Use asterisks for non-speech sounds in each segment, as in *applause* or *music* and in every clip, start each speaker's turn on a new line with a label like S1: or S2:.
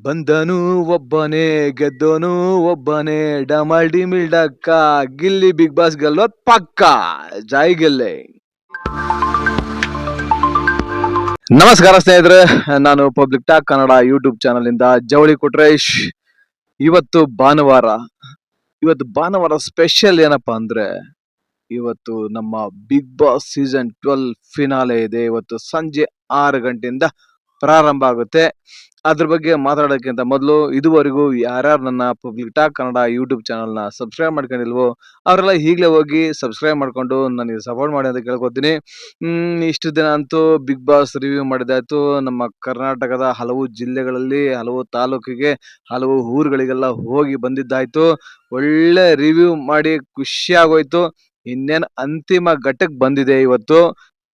S1: ಬಂದನು ಒಬ್ಬನೇ, ಗೆದ್ದೋನು ಒಬ್ಬನೇ ಡಮಲ್ ಡಿಮಿಲ್ ಡಕ್ಕ ಗಿಲ್ಲಿ ಬಿಗ್ ಬಾಸ್ ಗೆಲ್ಲೋದ್ ಪಕ್ಕ. ಜೈ ಗೆಲ್ಲೆ. ನಮಸ್ಕಾರ ಸ್ನೇಹಿತರೆ, ನಾನು public talk Kannada YouTube channel ಇಂದ ಜವಳಿ ಕೊಟ್ರೇಶ್. ಇವತ್ತು ಭಾನುವಾರ ಇವತ್ತು ಭಾನುವಾರ ಸ್ಪೆಷಲ್ ಏನಪ್ಪಾ ಅಂದ್ರೆ, ಇವತ್ತು ನಮ್ಮ Bigg Boss season twelve finale ಇದೆ. ಇವತ್ತು ಸಂಜೆ ಆರು ಗಂಟೆಯಿಂದ ಪ್ರಾರಂಭ ಆಗುತ್ತೆ. ಅದ್ರ ಬಗ್ಗೆ ಮಾತಾಡೋಕ್ಕಿಂತ ಮೊದಲು ಇದುವರೆಗೂ ಯಾರ್ಯಾರು ನನ್ನ ಪಬ್ಲಿಕ್ ಟಾಕ್ ಕನ್ನಡ ಯೂಟ್ಯೂಬ್ ಚಾನಲ್ನ ಸಬ್ಸ್ಕ್ರೈಬ್ ಮಾಡ್ಕೊಂಡಿಲ್ವೋ, ಅವರೆಲ್ಲ ಈಗಲೇ ಹೋಗಿ ಸಬ್ಸ್ಕ್ರೈಬ್ ಮಾಡ್ಕೊಂಡು ನನಗೆ ಸಪೋರ್ಟ್ ಮಾಡಿ ಅಂತ ಕೇಳ್ಕೊತೀನಿ. ಇಷ್ಟು ದಿನ ಅಂತೂ ಬಿಗ್ ಬಾಸ್ ರಿವ್ಯೂ ಮಾಡಿದಾಯ್ತು. ನಮ್ಮ ಕರ್ನಾಟಕದ ಹಲವು ಜಿಲ್ಲೆಗಳಲ್ಲಿ, ಹಲವು ತಾಲೂಕಿಗೆ, ಹಲವು ಊರುಗಳಿಗೆಲ್ಲ ಹೋಗಿ ಬಂದಿದ್ದಾಯ್ತು. ಒಳ್ಳೆ ರಿವ್ಯೂ ಮಾಡಿ ಖುಷಿಯಾಗೋಯ್ತು. ಇನ್ನೇನು ಅಂತಿಮ ಘಟ್ಟಕ್ಕೆ ಬಂದಿದೆ ಇವತ್ತು.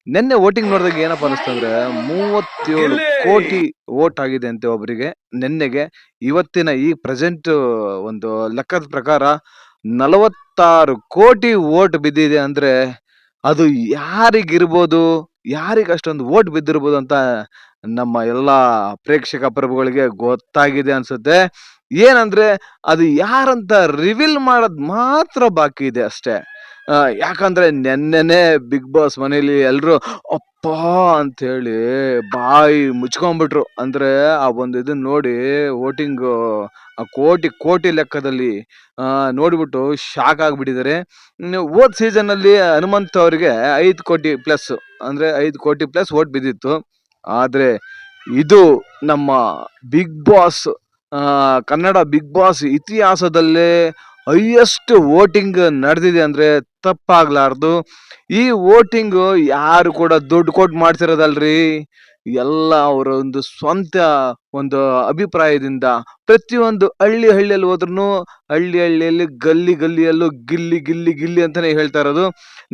S1: ನಿನ್ನೆ ವೋಟಿಂಗ್ ನೋಡಿದಾಗ ಏನಪ್ಪ ಅನಿಸ್ತು ಅಂದ್ರೆ ಮೂವತ್ತೇಳು ಕೋಟಿ ವೋಟ್ ಆಗಿದೆ ಅಂತೆ ಒಬ್ಬರಿಗೆ ನಿನ್ನೆಗೆ ಇವತ್ತಿನ ಈ ಪ್ರೆಸೆಂಟ್ ಒಂದು ಲೆಕ್ಕದ ಪ್ರಕಾರ ನಲವತ್ತಾರು ಕೋಟಿ ವೋಟ್ ಬಿದ್ದಿದೆ ಅಂದ್ರೆ ಅದು ಯಾರಿಗಿರ್ಬೋದು ಯಾರಿಗೆ ಅಷ್ಟೊಂದು ವೋಟ್ ಬಿದ್ದಿರ್ಬೋದು ಅಂತ ನಮ್ಮ ಎಲ್ಲಾ ಪ್ರೇಕ್ಷಕ ಪ್ರಭುಗಳಿಗೆ ಗೊತ್ತಾಗಿದೆ ಅನ್ಸುತ್ತೆ. ಏನಂದ್ರೆ ಅದು ಯಾರಂತ ರಿವೀಲ್ ಮಾಡೋದ್ ಮಾತ್ರ ಬಾಕಿ ಇದೆ ಅಷ್ಟೇ. ಯಾಕಂದ್ರೆ ನೆನ್ನೆನೆ ಬಿಗ್ ಬಾಸ್ ಮನೇಲಿ ಎಲ್ರು, ಅಪ್ಪ ಅಂತ ಹೇಳಿ ಬಾಯಿ ಮುಚ್ಕೊಂಡ್ಬಿಟ್ರು ಅಂದ್ರೆ ಆ ಒಂದು ಇದನ್ನ ನೋಡಿ, ವೋಟಿಂಗ್ ಕೋಟಿ ಕೋಟಿ ಲೆಕ್ಕದಲ್ಲಿ, ಆ, ನೋಡ್ಬಿಟ್ಟು ಶಾಕ್ ಆಗ್ಬಿಟ್ಟಿದ್ದಾರೆ. ಓದ್ ಸೀಸನ್ ಅಲ್ಲಿ ಹನುಮಂತ್ ಅವರಿಗೆ ಐದು ಕೋಟಿ ಪ್ಲಸ್ ಅಂದ್ರೆ ಐದು ಕೋಟಿ ಪ್ಲಸ್ ವೋಟ್ ಬಿದ್ದಿತ್ತು. ಆದ್ರೆ ಇದು ನಮ್ಮ Bigg Boss Kannada Bigg Boss ಇತಿಹಾಸದಲ್ಲೇ ಹೈಯೆಸ್ಟ್ ವೋಟಿಂಗ್ ನಡೆದಿದೆ ಅಂದ್ರೆ ತಪ್ಪಾಗ್ಲಾರ್ದು. ಈ ವೋಟಿಂಗ್ ಯಾರು ಕೂಡ ದುಡ್ಡು ಕೊಟ್ಟು ಮಾಡ್ತಿರೋದಲ್ರಿ? ಎಲ್ಲ ಅವರ ಒಂದು ಸ್ವಂತ ಒಂದು ಅಭಿಪ್ರಾಯದಿಂದ ಪ್ರತಿಯೊಂದು ಹಳ್ಳಿ ಹಳ್ಳಿಯಲ್ಲಿ ಹೋದ್ರೂ ಹಳ್ಳಿ ಹಳ್ಳಿಯಲ್ಲಿ ಗಲ್ಲಿ ಗಲ್ಲಿಯಲ್ಲೂ ಗಿಲ್ಲಿ ಗಿಲ್ಲಿ ಗಿಲ್ಲಿ ಅಂತಾನೆ ಹೇಳ್ತಾ ಇರೋದು.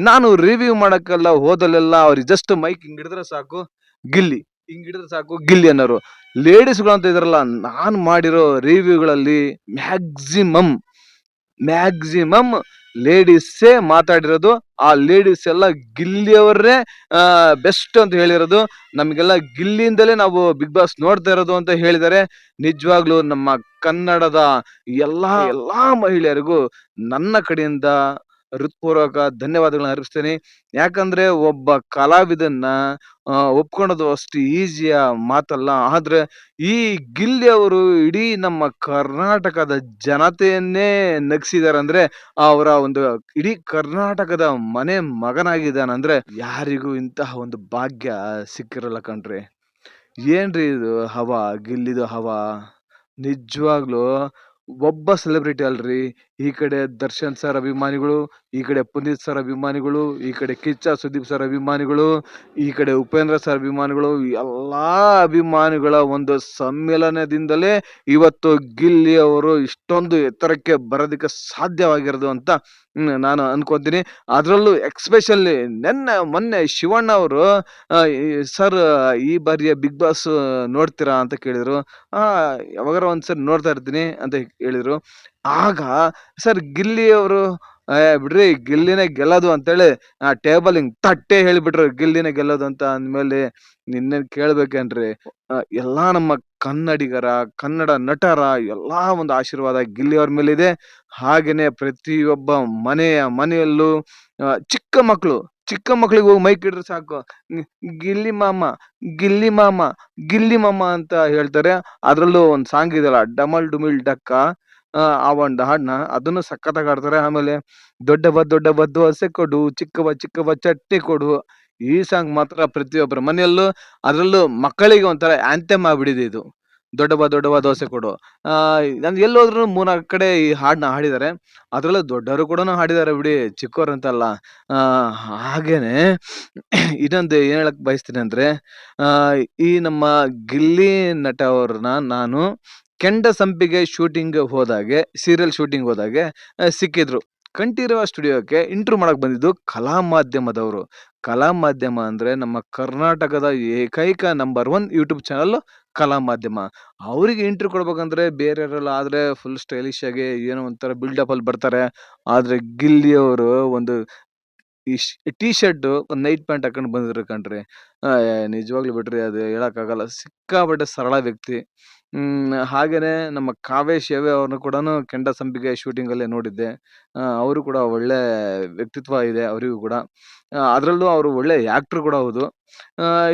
S1: ನಾನು ರಿವ್ಯೂ ಮಾಡಕ್ಕೆಲ್ಲ ಹೋದಲ್ಲೆಲ್ಲ ಅವ್ರಿಗೆ ಜಸ್ಟ್ ಮೈಕ್ ಹಿಂಗೆ ಹಿಡಿದ್ರೆ ಸಾಕು, ಗಿಲ್ಲಿ. ಹಿಂಗ್ ಹಿಡಿದ್ರೆ ಸಾಕು, ಗಿಲ್ಲಿ ಅನ್ನೋರು. ಲೇಡೀಸ್ಗಳು ಅಂತ ಇದ್ರಲ್ಲ, ನಾನು ಮಾಡಿರೋ ರಿವ್ಯೂಗಳಲ್ಲಿ ಮ್ಯಾಕ್ಸಿಮಮ್ ಮ್ಯಾಕ್ಸಿಮಮ್ ಲೇಡೀಸೇ ಮಾತಾಡಿರೋದು, ಆ ಲೇಡೀಸ್ ಎಲ್ಲ ಗಿಲ್ಲಿಯವರೇ ಬೆಸ್ಟ್ ಅಂತ ಹೇಳಿರೋದು. ನಮಗೆಲ್ಲ ಗಿಲ್ಲಿಯಿಂದಲೇ ನಾವು ಬಿಗ್ ಬಾಸ್ ನೋಡ್ತಾ ಇರೋದು ಅಂತ ಹೇಳಿದರೆ ನಿಜವಾಗ್ಲೂ ನಮ್ಮ ಕನ್ನಡದ ಎಲ್ಲಾ ಎಲ್ಲಾ ಮಹಿಳೆಯರಿಗೂ ನನ್ನ ಕಡೆಯಿಂದ ಹೃತ್ಪೂರ್ವಕ ಧನ್ಯವಾದಗಳನ್ನ ಅರ್ಪಿಸ್ತೇನೆ. ಯಾಕಂದ್ರೆ ಒಬ್ಬ ಕಲಾವಿದನ್ನ ಒಪ್ಕೊಳ್ಳೋದು ಅಷ್ಟು ಈಸಿಯ ಮಾತಲ್ಲ. ಆದ್ರೆ ಈ ಗಿಲ್ಲಿ ಅವರು ಇಡೀ ನಮ್ಮ ಕರ್ನಾಟಕದ ಜನತೆಯನ್ನೇ ನಗಿಸಿದಾರೆ ಅಂದ್ರೆ ಅವರ ಒಂದು ಇಡೀ ಕರ್ನಾಟಕದ ಮನೆ ಮಗನಾಗಿದ್ದಾನಂದ್ರೆ ಯಾರಿಗೂ ಇಂತಹ ಒಂದು ಭಾಗ್ಯ ಸಿಕ್ಕಿರಲ್ಲ ಕಣ್ರಿ. ಏನ್ರಿ ಇದು ಹವಾ, ಗಿಲ್ಲಿದು ಹವಾ? ನಿಜವಾಗ್ಲೂ ಒಬ್ಬ ಸೆಲೆಬ್ರಿಟಿ ಅಲ್ರಿ. ಈ ಕಡೆ ದರ್ಶನ್ ಸರ್ ಅಭಿಮಾನಿಗಳು, ಈ ಕಡೆ ಪುನೀತ್ ಸರ್ ಅಭಿಮಾನಿಗಳು, ಈ ಕಡೆ ಕಿಚ್ಚ ಸುದೀಪ್ ಸರ್ ಅಭಿಮಾನಿಗಳು, ಈ ಕಡೆ ಉಪೇಂದ್ರ ಸರ್ ಅಭಿಮಾನಿಗಳು ಎಲ್ಲ ಅಭಿಮಾನಿಗಳ ಒಂದು ಸಮ್ಮೇಳನದಿಂದಲೇ ಇವತ್ತು ಗಿಲ್ಲಿ ಅವರು ಇಷ್ಟೊಂದು ಎತ್ತರಕ್ಕೆ ಬರೋದಕ್ಕೆ ಸಾಧ್ಯವಾಗಿರೋದು ಅಂತ ನಾನು ಅನ್ಕೊಂತೀನಿ. ಅದರಲ್ಲೂ ಎಕ್ಸ್ಪೆಷಲಿ ನೆನ್ನೆ, ಮೊನ್ನೆ ಶಿವಣ್ಣ ಅವರು ಸರ್, ಈ ಬಾರಿಯ ಬಿಗ್ ಬಾಸ್ ನೋಡ್ತೀರಾ? ಅಂತ ಕೇಳಿದ್ರು. ಯಾವಾಗಾರ ಒಂದ್ಸರಿ ನೋಡ್ತಾ ಇರ್ತೀನಿ ಅಂತ ಹೇಳಿದ್ರು. ಆಗ ಸರ್ ಗಿಲ್ಲಿ ಅವರು ಬಿಡ್ರಿ ಗಿಲ್ಲಿನೇ ಗೆಲ್ಲೋದು ಅಂತೇಳಿ, ಆ ಟೇಬಲ್ ಹಿಂಗ್ ತಟ್ಟೆ ಹೇಳಿಬಿಟ್ರು ಗಿಲ್ಲಿನೇ ಗೆಲ್ಲೋದು ಅಂತ ಅಂದ್ಮೇಲೆ ನಿನ್ನೇನ್ ಕೇಳ್ಬೇಕೇನ್ರಿ? ಎಲ್ಲಾ ನಮ್ಮ ಕನ್ನಡಿಗರ, ಕನ್ನಡ ನಟರ ಎಲ್ಲಾ ಒಂದು ಆಶೀರ್ವಾದ ಗಿಲ್ಲಿ ಅವ್ರ ಮೇಲಿದೆ. ಹಾಗೇನೆ ಪ್ರತಿಯೊಬ್ಬ ಮನೆಯ ಮನೆಯಲ್ಲೂ ಚಿಕ್ಕ ಮಕ್ಕಳು ಚಿಕ್ಕ ಮಕ್ಳಿಗೆ ಹೋಗಿ ಮೈಕ್ ಇಡ್ರೆ ಸಾಕು. ಗಿಲ್ಲಿ ಮಾಮ ಗಿಲ್ಲಿ ಮಾಮ ಗಿಲ್ಲಿ ಮಾಮ ಅಂತ ಹೇಳ್ತಾರೆ. ಅದ್ರಲ್ಲೂ ಒಂದ್ ಸಾಂಗ್ ಇದೆಯಲ್ಲ, ಡಮಲ್ ಡುಮಿಲ್ ಡಕ್ಕ. ಆ ಒಂದು ಹಾಡ್ನ ಅದನ್ನು ಸಖತ್ತಾಗಿ ಆಡ್ತಾರೆ. ಆಮೇಲೆ ದೊಡ್ಡವ ದೊಡ್ಡವ ದೋಸೆ ಕೊಡು, ಚಿಕ್ಕವ ಚಿಕ್ಕವ ಚಟ್ನಿ ಕೊಡು. ಈ ಸಾಂಗ್ ಮಾತ್ರ ಪ್ರತಿಯೊಬ್ಬರ ಮನೆಯಲ್ಲೂ, ಅದರಲ್ಲೂ ಮಕ್ಕಳಿಗೆ ಒಂಥರ ಆಂಥೆಮ್ ಆಗ್ಬಿಟ್ಟಿದೆ ಇದು. ದೊಡ್ಡವ ದೊಡ್ಡವ ದೋಸೆ ಕೊಡು. ನಾನು ಎಲ್ಲೋದ್ರೂ ಮೂರ್ನಾಲ್ಕು ಕಡೆ ಈ ಹಾಡನ್ನ ಹಾಡಿದ್ದಾರೆ. ಅದರಲ್ಲೂ ದೊಡ್ಡವರು ಕೂಡ ಹಾಡಿದ್ದಾರೆ ಬಿಡಿ ಚಿಕ್ಕವ್ರು ಅಂತಲ್ಲ. ಆ, ಹಾಗೇನೆ ಇನ್ನೊಂದು ಏನ್ ಹೇಳಕ್ ಬಯಸ್ತೀನಿ ಅಂದ್ರೆ ಈ ನಮ್ಮ ಗಿಲ್ಲಿ ನಟ ಅವ್ರನ್ನ ನಾನು ಕೆಂಡ ಸಂಪಿಗೆ ಶೂಟಿಂಗ್ ಹೋದಾಗೆ ಸೀರಿಯಲ್ ಶೂಟಿಂಗ್ ಹೋದಾಗೆ ಸಿಕ್ಕಿದ್ರು. ಕಂಠೀರವ ಸ್ಟುಡಿಯೋಕ್ಕೆ ಇಂಟ್ರೂ ಮಾಡಕ್ ಬಂದಿದ್ದು ಕಲಾ ಮಾಧ್ಯಮದವರು. ಕಲಾ ಮಾಧ್ಯಮ ಅಂದ್ರೆ ನಮ್ಮ ಕರ್ನಾಟಕದ ಏಕೈಕ ನಂಬರ್ ಒನ್ ಯೂಟ್ಯೂಬ್ ಚಾನಲ್ ಕಲಾ ಮಾಧ್ಯಮ. ಅವರಿಗೆ ಇಂಟ್ರ್ಯೂ ಕೊಡ್ಬೇಕಂದ್ರೆ ಬೇರೆಯವರೆಲ್ಲ ಆದ್ರೆ ಫುಲ್ ಸ್ಟೈಲಿಶ್ ಆಗಿ ಏನೋ ಒಂಥರ ಬಿಲ್ಡಪ್ ಅಲ್ಲಿ ಬರ್ತಾರೆ. ಆದ್ರೆ ಗಿಲ್ಲಿಯವರು ಒಂದು ಈ ಟೀ ಶರ್ಟ್ ಒಂದ್ ನೈಟ್ ಪ್ಯಾಂಟ್ ಹಾಕೊಂಡ್ ಬಂದಿದ್ರು ಕಣ್ರಿ. ನಿಜವಾಗ್ಲೂ ಬಿಡ್ರಿ ಅದು ಹೇಳಕ್ಕಾಗಲ್ಲ. ಸಿಕ್ಕಾಪಟ್ಟೆ ಸರಳ ವ್ಯಕ್ತಿ. ಹ್ಮ್, ಹಾಗೇನೆ ನಮ್ಮ ಕಾವ್ಯ ಶೇವೆ ಅವ್ರನ್ನು ಕೂಡ ಕೆಂಡ ಸಂಪಿಗೆ ಶೂಟಿಂಗ್ ಅಲ್ಲೇ ನೋಡಿದ್ದೆ ಅವರು ಕೂಡ ಒಳ್ಳೆ ವ್ಯಕ್ತಿತ್ವ ಇದೆ ಅವರಿಗೂ ಕೂಡ. ಅದರಲ್ಲೂ ಅವರು ಒಳ್ಳೆ ಆಕ್ಟರ್ ಕೂಡ ಹೌದು.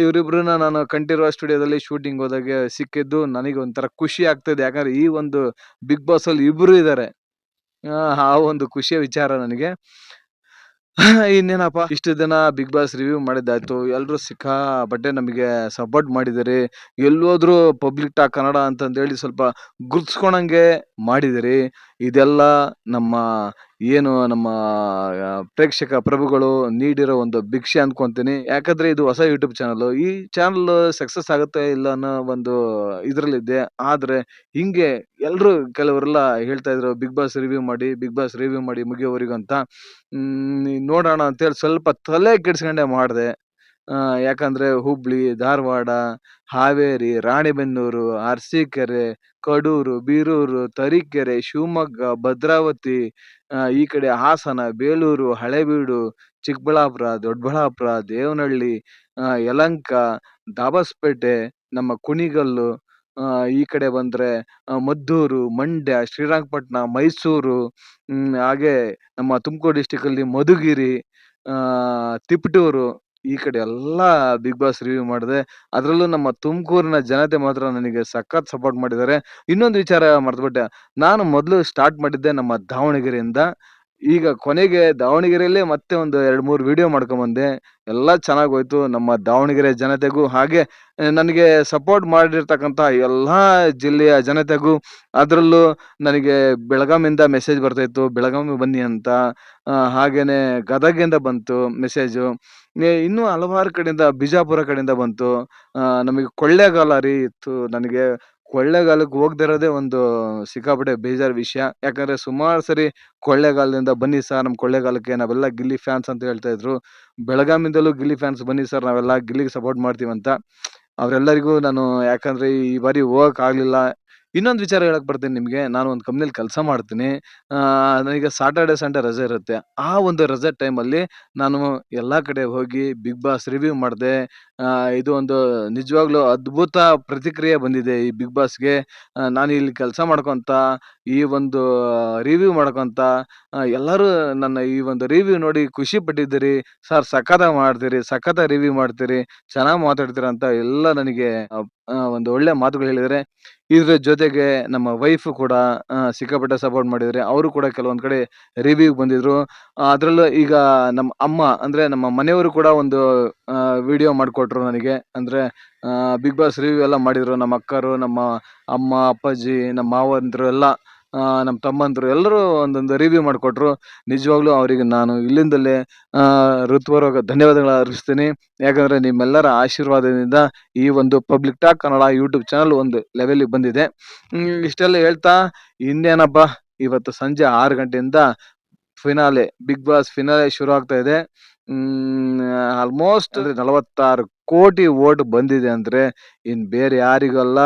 S1: ಇವರಿಬ್ರನ್ನ ನಾನು ಕಂಠೀರವ ಸ್ಟುಡಿಯೋದಲ್ಲಿ ಶೂಟಿಂಗ್ ಹೋದಾಗೆ ಸಿಕ್ಕಿದ್ದು ನನಗೆ ಒಂಥರ ಖುಷಿ ಆಗ್ತದೆ. ಯಾಕಂದ್ರೆ ಈ ಒಂದು ಬಿಗ್ ಬಾಸ್ ಅಲ್ಲಿ ಇಬ್ರು ಇದ್ದಾರೆ ಆ ಒಂದು ಖುಷಿಯ ವಿಚಾರ ನನಗೆ. *laughs* ಇನ್ನೇನಪ್ಪ, ಇಷ್ಟು ದಿನ ಬಿಗ್ ಬಾಸ್ ರಿವ್ಯೂ ಮಾಡಿದ್ದಾಯ್ತು. ಎಲ್ಲರೂ ಸಿಕ್ಕಾ ಬಟ್ಟೆ ನಮಗೆ ಸಪೋರ್ಟ್ ಮಾಡಿದಿರಿ. ಎಲ್ಲೋದ್ರು ಪಬ್ಲಿಕ್ ಟಾಕ್ ಕನ್ನಡ ಅಂತಂದೇಳಿ ಸ್ವಲ್ಪ ಗುರ್ತಿಸ್ಕೊಳಂಗೆ ಮಾಡಿದಿರಿ. ಇದೆಲ್ಲ ನಮ್ಮ ಏನು ನಮ್ಮ ಪ್ರೇಕ್ಷಕ ಪ್ರಭುಗಳು ನೀಡಿರೋ ಒಂದು ಭಿಕ್ಷೆ ಅನ್ಕೊಂತೀನಿ. ಯಾಕಂದ್ರೆ ಇದು ಹೊಸ ಯೂಟ್ಯೂಬ್ ಚಾನಲ್ ಈ ಚಾನಲ್ ಸಕ್ಸಸ್ ಆಗುತ್ತೆ ಇಲ್ಲ ಅನ್ನೋ ಒಂದು ಇದ್ರಲ್ಲಿದ್ದೆ. ಆದ್ರೆ ಹಿಂಗೆ ಎಲ್ಲರೂ ಕೆಲವರೆಲ್ಲ ಹೇಳ್ತಾ ಇದ್ರು ಬಿಗ್ ಬಾಸ್ ರಿವ್ಯೂ ಮಾಡಿ ಬಿಗ್ ಬಾಸ್ ರಿವ್ಯೂ ಮಾಡಿ ಮುಗಿಯೋವರೆಗೂ ಅಂತ ನೋಡೋಣ ಅಂತೇಳಿ ಸ್ವಲ್ಪ ತಲೆ ಕೆಡಿಸ್ಕೊಂಡೆ ಮಾಡಿದೆ. ಯಾಕಂದ್ರೆ ಹುಬ್ಳಿ, ಧಾರವಾಡ, ಹಾವೇರಿ, ರಾಣಿಬೆನ್ನೂರು, ಅರಸೀಕೆರೆ, ಕಡೂರು, ಬೀರೂರು, ತರೀಕೆರೆ, ಶಿವಮೊಗ್ಗ, ಭದ್ರಾವತಿ ಈ ಕಡೆ ಹಾಸನ, ಬೇಲೂರು, ಹಳೇಬೀಡು, ಚಿಕ್ಕಬಳ್ಳಾಪುರ, ದೊಡ್ಡಬಳ್ಳಾಪುರ, ದೇವನಹಳ್ಳಿ ಯಲಂಕ ಯಲಹಂಕ ದಾಬಸ್ಪೇಟೆ, ನಮ್ಮ ಕುಣಿಗಲ್ಲು ಈ ಕಡೆ ಬಂದ್ರೆ ಮದ್ದೂರು, ಮಂಡ್ಯ, ಶ್ರೀರಂಗಪಟ್ಟಣ, ಮೈಸೂರು ಹಾಗೆ ನಮ್ಮ ತುಮಕೂರು ಡಿಸ್ಟಿಕಲ್ಲಿ ಮಧುಗಿರಿ ತಿಪಟೂರು ಈ ಕಡೆ ಎಲ್ಲಾ ಬಿಗ್ ಬಾಸ್ ರಿವ್ಯೂ ಮಾಡಿದೆ. ಅದ್ರಲ್ಲೂ ನಮ್ಮ ತುಮಕೂರಿನ ಜನತೆ ಮಾತ್ರ ನನಗೆ ಸಖತ್ ಸಪೋರ್ಟ್ ಮಾಡಿದ್ದಾರೆ. ಇನ್ನೊಂದು ವಿಚಾರ ಮರೆತುಬಿಟ್ಟೆ. ನಾನು ಮೊದಲು ಸ್ಟಾರ್ಟ್ ಮಾಡಿದ್ದೆ ನಮ್ಮ ದಾವಣಗೆರೆಯಿಂದ. ಈಗ ಕೊನೆಗೆ ದಾವಣಗೆರೆಯಲ್ಲೇ ಮತ್ತೆ ಒಂದು ಎರಡು ಮೂರು ವಿಡಿಯೋ ಮಾಡ್ಕೊಂಡ್ ಬಂದೆ. ಎಲ್ಲ ಚೆನ್ನಾಗಿ ಹೋಯ್ತು ನಮ್ಮ ದಾವಣಗೆರೆ ಜನತೆಗೂ. ಹಾಗೆ ನನಗೆ ಸಪೋರ್ಟ್ ಮಾಡಿರ್ತಕ್ಕಂತ ಎಲ್ಲ ಜಿಲ್ಲೆಯ ಜನತೆಗೂ. ಅದರಲ್ಲೂ ನನಗೆ ಬೆಳಗಾಮಿಂದ ಮೆಸೇಜ್ ಬರ್ತಾಯಿತ್ತು ಬೆಳಗಾವಿ ಬನ್ನಿ ಅಂತ. ಹಾಗೇನೆ ಗದಗಿಂದ ಬಂತು ಮೆಸೇಜು ಇನ್ನೂ ಹಲವಾರು ಕಡೆಯಿಂದ ಬಿಜಾಪುರ ಕಡೆಯಿಂದ ಬಂತು. ನಮಗೆ ಕೊಳ್ಳೇಗಾಲ ರೀ ಇತ್ತು. ನನಗೆ ಕೊಳ್ಳೇಗಾಲಕ್ಕೆ ಹೋಗ್ದಿರೋದೇ ಒಂದು ಸಿಕ್ಕಾಪಟ್ಟೆ ಬೇಜಾರ್ ವಿಷಯ. ಯಾಕಂದ್ರೆ ಸುಮಾರು ಸರಿ ಕೊಳ್ಳೇಗಾಲದಿಂದ ಬನ್ನಿ ಸರ್ ನಮ್ಮ ಕೊಳ್ಳೇಗಾಲಕ್ಕೆ ನಾವೆಲ್ಲ ಗಿಲ್ಲಿ ಫ್ಯಾನ್ಸ್ ಅಂತ ಹೇಳ್ತಾ ಇದ್ರು. ಬೆಳಗಾಮಿಂದಲೂ ಗಿಲ್ಲಿ ಫ್ಯಾನ್ಸ್ ಬನ್ನಿ ಸರ್, ನಾವೆಲ್ಲ ಗಿಲ್ಲಿಗೆ ಸಪೋರ್ಟ್ ಮಾಡ್ತೀವಿ ಅಂತ. ಅವರೆಲ್ಲರಿಗೂ ನಾನು ಯಾಕಂದ್ರೆ ಈ ಬಾರಿ ಹೋಗಕ್ ಆಗ್ಲಿಲ್ಲ ಇನ್ನೊಂದು ವಿಚಾರ ಹೇಳಕ್ ಬರ್ತೀನಿ ನಿಮಗೆ. ನಾನು ಒಂದು ಕಂಪ್ನಿಲಿ ಕೆಲಸ ಮಾಡ್ತೀನಿ. ನನಗೆ ಸಾಟರ್ಡೆ ಸಂಡೇ ರಜೆ ಇರುತ್ತೆ. ಆ ಒಂದು ರಜೆ ಟೈಮಲ್ಲಿ ನಾನು ಎಲ್ಲಾ ಕಡೆ ಹೋಗಿ ಬಿಗ್ ಬಾಸ್ ರಿವ್ಯೂ ಮಾಡಿದೆ. ಇದು ಒಂದು ನಿಜವಾಗ್ಲೂ ಅದ್ಭುತ ಪ್ರತಿಕ್ರಿಯೆ ಬಂದಿದೆ ಈ ಬಿಗ್ ಬಾಸ್ಗೆ ನಾನು ಇಲ್ಲಿ ಕೆಲಸ ಮಾಡ್ಕೊಂತ, ಈ ಒಂದು ರಿವ್ಯೂ ಮಾಡ್ಕೊಂತ ಎಲ್ಲರೂ ನನ್ನ ಈ ಒಂದು ರಿವ್ಯೂ ನೋಡಿ ಖುಷಿ ಪಟ್ಟಿದ್ದೀರಿ. ಸರ್ ಸಖತ್ತಾಗಿ ಮಾಡ್ತೀರಿ ಸಖತ್ತಾಗಿ ರಿವ್ಯೂ ಮಾಡ್ತೀರಿ, ಚೆನ್ನಾಗಿ ಮಾತಾಡ್ತೀರ ಅಂತ ಎಲ್ಲ ನನಗೆ ಒಂದು ಒಳ್ಳೆ ಮಾತುಗಳು ಹೇಳಿದರೆ ಇದ್ರ ಜೊತೆಗೆ ನಮ್ಮ ವೈಫ್ ಕೂಡ ಸಿಕ್ಕಾಪಟ್ಟೆ ಸಪೋರ್ಟ್ ಮಾಡಿದರೆ ಅವರು ಕೂಡ ಕೆಲವೊಂದು ಕಡೆ ರಿವ್ಯೂ ಬಂದಿದ್ರು. ಅದರಲ್ಲೂ ಈಗ ನಮ್ಮ ಅಮ್ಮ, ಅಂದ್ರೆ ನಮ್ಮ ಮನೆಯವರು ಕೂಡ ಒಂದು ವಿಡಿಯೋ ಮಾಡಿಕೊಟ್ರು ನನಗೆ. ಅಂದ್ರೆ ಬಿಗ್ ಬಾಸ್ ರಿವ್ಯೂ ಎಲ್ಲ ಮಾಡಿದ್ರು. ನಮ್ಮ ಅಕ್ಕರು, ನಮ್ಮ ಅಮ್ಮ, ಅಪ್ಪಾಜಿ, ನಮ್ಮ ಮಾವಂದಿರು ಎಲ್ಲ ನಮ್ಮ ತಮ್ಮಂದಿರು ಎಲ್ಲರೂ ಒಂದೊಂದು ರಿವ್ಯೂ ಮಾಡಿಕೊಟ್ರು. ನಿಜವಾಗ್ಲೂ ಅವರಿಗೆ ನಾನು ಇಲ್ಲಿಂದಲೇ ಋತುವರೋಗ ಧನ್ಯವಾದಗಳು ಅರ್ಪಿಸ್ತೀನಿ. ಯಾಕಂದ್ರೆ ನಿಮ್ಮೆಲ್ಲರ ಆಶೀರ್ವಾದದಿಂದ ಈ ಒಂದು public talk Kannada YouTube channel ಒಂದು ಲೆವೆಲಿಗೆ ಬಂದಿದೆ. ಇಷ್ಟೆಲ್ಲ ಹೇಳ್ತಾ ಇನ್ನೇನಪ್ಪ, ಇವತ್ತು ಸಂಜೆ ಆರು ಗಂಟೆಯಿಂದ ಫಿನಾಲೆ ಬಿಗ್ ಬಾಸ್ ಫಿನಾಲೆ ಶುರು ಆಗ್ತಾ ಇದೆ. ಆಲ್ಮೋಸ್ಟ್ ನಲವತ್ತಾರು ಕೋಟಿ ಓಟ್ ಬಂದಿದೆ ಅಂದ್ರೆ ಇನ್ ಬೇರೆ ಯಾರಿಗಲ್ಲ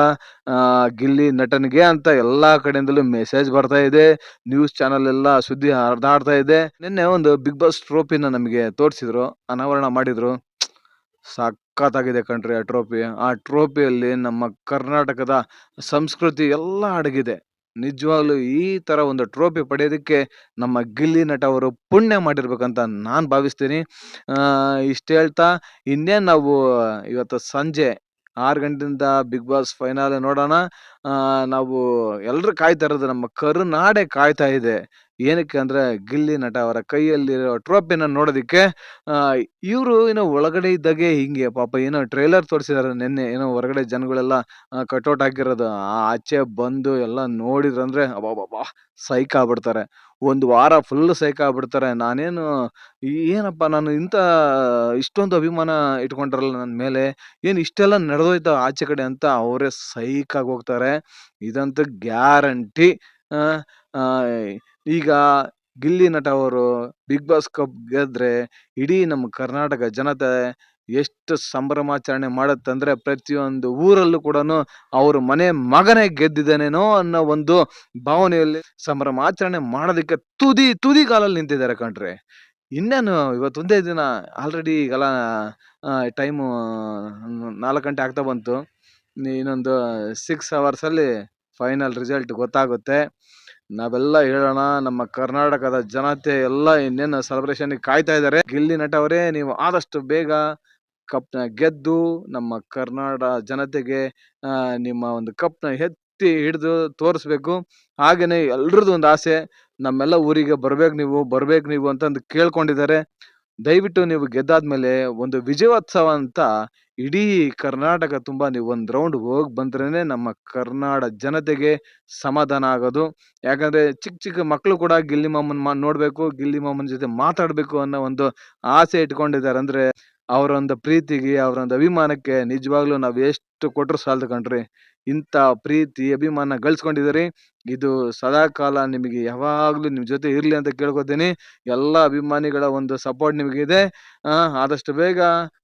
S1: ಗಿಲ್ಲಿ ನಟನ್ಗೆ ಅಂತ ಎಲ್ಲಾ ಕಡೆಯಿಂದಲೂ ಮೆಸೇಜ್ ಬರ್ತಾ ಇದೆ. ನ್ಯೂಸ್ ಚಾನಲ್ ಎಲ್ಲ ಸುದ್ದಿ ಹರಿದಾಡ್ತಾ ಇದೆ. ನಿನ್ನೆ ಒಂದು ಬಿಗ್ ಬಾಸ್ ಟ್ರೋಫಿನ ನಮಗೆ ತೋರಿಸಿದ್ರು, ಅನಾವರಣ ಮಾಡಿದ್ರು. ಸಖತ್ತಾಗಿದೆ ಕಣ್ರಿ ಆ ಟ್ರೋಫಿ ಆ ಟ್ರೋಫಿಯಲ್ಲಿ ನಮ್ಮ ಕರ್ನಾಟಕದ ಸಂಸ್ಕೃತಿ ಎಲ್ಲ ಅಡಗಿದೆ. ನಿಜವಾಗ್ಲೂ ಈ ತರ ಒಂದು ಟ್ರೋಫಿ ಪಡೆಯೋದಕ್ಕೆ ನಮ್ಮ ಗಿಲ್ಲಿ ನಟ ಅವರು ಪುಣ್ಯ ಮಾಡಿರ್ಬೇಕಂತ ನಾನು ಭಾವಿಸ್ತೀನಿ. ಇಷ್ಟ ಹೇಳ್ತಾ, ಇನ್ನೇನು ನಾವು ಇವತ್ತು ಸಂಜೆ ಆರು ಗಂಟೆಯಿಂದ ಬಿಗ್ ಬಾಸ್ ಫೈನಲ್ ನೋಡೋಣ. ನಾವು ಎಲ್ಲರೂ ಕಾಯ್ತಾ ಇರೋದು ನಮ್ಮ ಕರುನಾಡೆ ಕಾಯ್ತಾ ಇದೆ. ಏನಕ್ಕೆ ಅಂದ್ರೆ ಗಿಲ್ಲಿ ನಟ ಅವರ ಕೈಯಲ್ಲಿರೋ ಟ್ರೋಫಿನ ನೋಡೋದಿಕ್ಕೆ ಇವರು ಏನೋ ಒಳಗಡೆ ಇದ್ದಾಗೆ ಹಿಂಗೆ ಪಾಪ ಏನೋ ಟ್ರೈಲರ್ ತೋರಿಸಿದ್ದಾರೆ ನಿನ್ನೆ, ಏನೋ ಹೊರಗಡೆ ಜನಗಳೆಲ್ಲ ಕಟೌಟ್ ಹಾಕಿರೋದು ಆಚೆ ಬಂದು ಎಲ್ಲ ನೋಡಿದ್ರಂದ್ರೆ ಅಬ್ಬಾ ಸೈಕ್ ಆಗ್ಬಿಡ್ತಾರೆ. ಒಂದು ವಾರ ಫುಲ್ ಸೈಕ್ ಆಗ್ಬಿಡ್ತಾರೆ. ನಾನೇನು ಏನಪ್ಪ ನಾನು ಇಂಥ ಇಷ್ಟೊಂದು ಅಭಿಮಾನ ಇಟ್ಕೊಂಡ್ರಲ್ಲ ನನ್ನ ಮೇಲೆ, ಏನು ಇಷ್ಟೆಲ್ಲ ನಡೆದೋಯ್ತ ಆಚೆ ಕಡೆ ಅಂತ ಅವರೇ ಸೈಕ್ ಆಗಿ ಹೋಗ್ತಾರೆ. ಇದಂತೂ ಗ್ಯಾರಂಟಿ. ಈಗ ಗಿಲ್ಲಿ ನಟ ಅವರು ಬಿಗ್ ಬಾಸ್ ಕಪ್ ಗೆದ್ರೆ ಇಡೀ ನಮ್ಮ ಕರ್ನಾಟಕ ಜನತೆ ಎಷ್ಟು ಸಂಭ್ರಮಾಚರಣೆ ಮಾಡತ್ತಂದ್ರೆ ಪ್ರತಿಯೊಂದು ಊರಲ್ಲೂ ಕೂಡ ಅವ್ರ ಮನೆ ಮಗನೇ ಗೆದ್ದಿದ್ದಾನೇನೋ ಅನ್ನೋ ಒಂದು ಭಾವನೆಯಲ್ಲಿ ಸಂಭ್ರಮಾಚರಣೆ ಮಾಡೋದಕ್ಕೆ ತುದಿ ತುದಿ ಕಾಲಲ್ಲಿ ನಿಂತಿದ್ದಾರೆ ಕಣ್ರಿ. ಇನ್ನೇನು ಇವತ್ತು ಒಂದೇ ದಿನ ಆಲ್ರೆಡಿ ಈಗೆಲ್ಲ ಟೈಮು ನಾಲ್ಕು ಗಂಟೆ ಆಗ್ತಾ ಬಂತು. ಇನ್ನು- ಇನ್ನೊಂದು ಸಿಕ್ಸ್ ಅವರ್ಸಲ್ಲಿ ಫೈನಲ್ ರಿಸಲ್ಟ್ ಗೊತ್ತಾಗುತ್ತೆ. ನಾವೆಲ್ಲ ಹೇಳೋಣ, ನಮ್ಮ ಕರ್ನಾಟಕದ ಜನತೆ ಎಲ್ಲ ಇನ್ನೇನು ಸೆಲೆಬ್ರೇಷನ್ ಕಾಯ್ತಾ ಇದ್ದಾರೆ. ಗಿಲ್ಲಿ ನಟ ಅವರೇ, ನೀವು ಆದಷ್ಟು ಬೇಗ ಕಪ್ನ ಗೆದ್ದು ನಮ್ಮ ಕರ್ನಾಟಕ ಜನತೆಗೆ ನಿಮ್ಮ ಒಂದು ಕಪ್ನ ಎತ್ತಿ ಹಿಡಿದು ತೋರಿಸ್ಬೇಕು. ಹಾಗೆಯೇ ಎಲ್ರದ್ದು ಒಂದು ಆಸೆ, ನಮ್ಮೆಲ್ಲ ಊರಿಗೆ ಬರ್ಬೇಕು ನೀವು ಬರ್ಬೇಕು ನೀವು ಅಂತಂದು ಕೇಳ್ಕೊಂಡಿದ್ದಾರೆ. ದಯವಿಟ್ಟು ನೀವು ಗೆದ್ದಾದ್ಮೇಲೆ ಒಂದು ವಿಜಯೋತ್ಸವ ಅಂತ ಇಡೀ ಕರ್ನಾಟಕ ತುಂಬಾ ನೀವು ಒಂದು ರೌಂಡ್ ಹೋಗಿ ಬಂದ್ರೇ ನಮ್ಮ ಕರ್ನಾಟಕ ಜನತೆಗೆ ಸಮಾಧಾನ ಆಗೋದು. ಯಾಕಂದ್ರೆ ಚಿಕ್ಕ ಚಿಕ್ಕ ಮಕ್ಕಳು ಕೂಡ ಗಿಲ್ಲಿ ಮಾಮನ್ ಮಾ, ನೋಡ್ಬೇಕು, ಗಿಲ್ಲಿ ಮಾಮನ್ ಜೊತೆ ಮಾತಾಡ್ಬೇಕು ಅನ್ನೋ ಒಂದು ಆಸೆ ಇಟ್ಕೊಂಡಿದ್ದಾರೆ. ಅಂದ್ರೆ ಅವರೊಂದು ಪ್ರೀತಿಗೆ ಅವರೊಂದು ಅಭಿಮಾನಕ್ಕೆ ನಿಜವಾಗ್ಲೂ ನಾವು ಎಷ್ಟು ಕೊಟ್ಟರೂ ಸಾಲದು ಕಣ್ರಿ. ಇಂಥ ಪ್ರೀತಿ ಅಭಿಮಾನ ಗಳಿಸ್ಕೊಂಡಿದ್ದೀರಿ. ಇದು ಸದಾ ಕಾಲ ನಿಮಗೆ ಯಾವಾಗಲೂ ನಿಮ್ಮ ಜೊತೆ ಇರ್ಲಿ ಅಂತ ಕೇಳ್ಕೊತೀನಿ. ಎಲ್ಲ ಅಭಿಮಾನಿಗಳ ಒಂದು ಸಪೋರ್ಟ್ ನಿಮಗಿದೆ. ಆದಷ್ಟು ಬೇಗ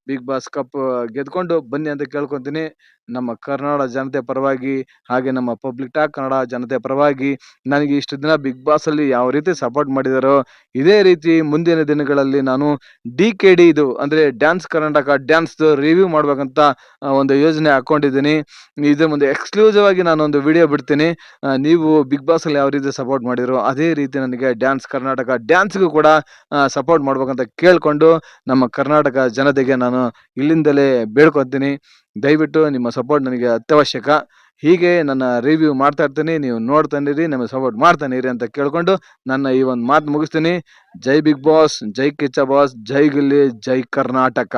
S1: ಬಿಗ್ ಬಾಸ್ ಕಪ್ ಗೆದ್ಕೊಂಡು ಬನ್ನಿ ಅಂತ ಕೇಳ್ಕೊತೀನಿ. ನಮ್ಮ ಕರ್ನಾಟಕ ಜನತೆ ಪರವಾಗಿ ಹಾಗೆ ನಮ್ಮ ಪಬ್ಲಿಕ್ ಟಾಕ್ ಕನ್ನಡ ಜನತೆ ಪರವಾಗಿ ನನಗೆ ಇಷ್ಟು ದಿನ ಬಿಗ್ ಬಾಸ್ ಅಲ್ಲಿ ಯಾವ ರೀತಿ ಸಪೋರ್ಟ್ ಮಾಡಿದಾರೋ ಇದೇ ರೀತಿ ಮುಂದಿನ ದಿನಗಳಲ್ಲಿ ನಾನು ಡಿ ಕೆ ಡಿ ಇದು ಅಂದ್ರೆ ಡ್ಯಾನ್ಸ್ ಕರ್ನಾಟಕ ಡ್ಯಾನ್ಸ್ ರಿವ್ಯೂ ಮಾಡ್ಬೇಕಂತ ಒಂದು ಯೋಜನೆ ಹಾಕೊಂಡಿದ್ದೀನಿ. ಇದ್ರ ಮುಂದೆ ಎಕ್ಸ್ಕ್ಲೂಸಿವ್ ಆಗಿ ನಾನು ಒಂದು ವಿಡಿಯೋ ಬಿಡ್ತೀನಿ. ಆ, ನೀವು ಬಿಗ್ ಬಾಸ್ ಅಲ್ಲಿ ಯಾವ ರೀತಿ ಸಪೋರ್ಟ್ ಮಾಡಿದ್ರು ಅದೇ ರೀತಿ ನನಗೆ ಡ್ಯಾನ್ಸ್ ಕರ್ನಾಟಕ ಡ್ಯಾನ್ಸ್ಗೂ ಕೂಡ ಸಪೋರ್ಟ್ ಮಾಡ್ಬೇಕಂತ ಕೇಳ್ಕೊಂಡು ನಮ್ಮ ಕರ್ನಾಟಕ ಜನತೆಗೆ ನಾನು ಇಲ್ಲಿಂದಲೇ ಬೇಡ್ಕೊತೀನಿ. ದಯವಿಟ್ಟು ನಿಮ್ಮ ಸಪೋರ್ಟ್ ನನಗೆ ಅತ್ಯವಶ್ಯಕ. ಹೀಗೆ ನನ್ನ ರಿವ್ಯೂ ಮಾಡ್ತಾ ಇರ್ತೀನಿ. ನೀವು ನೋಡ್ತಾನಿರಿ ನಮಗೆ ಸಪೋರ್ಟ್ ಮಾಡ್ತಾನೆ ಇರಿ ಅಂತ ಕೇಳ್ಕೊಂಡು ನನ್ನ ಈ ಒಂದು ಮಾತು ಮುಗಿಸ್ತೀನಿ. ಜೈ ಬಿಗ್ ಬಾಸ್ ಜೈ ಕಿಚ್ಚ ಬಾಸ್ ಜೈ ಗಿಲ್ಲಿ ಜೈ ಕರ್ನಾಟಕ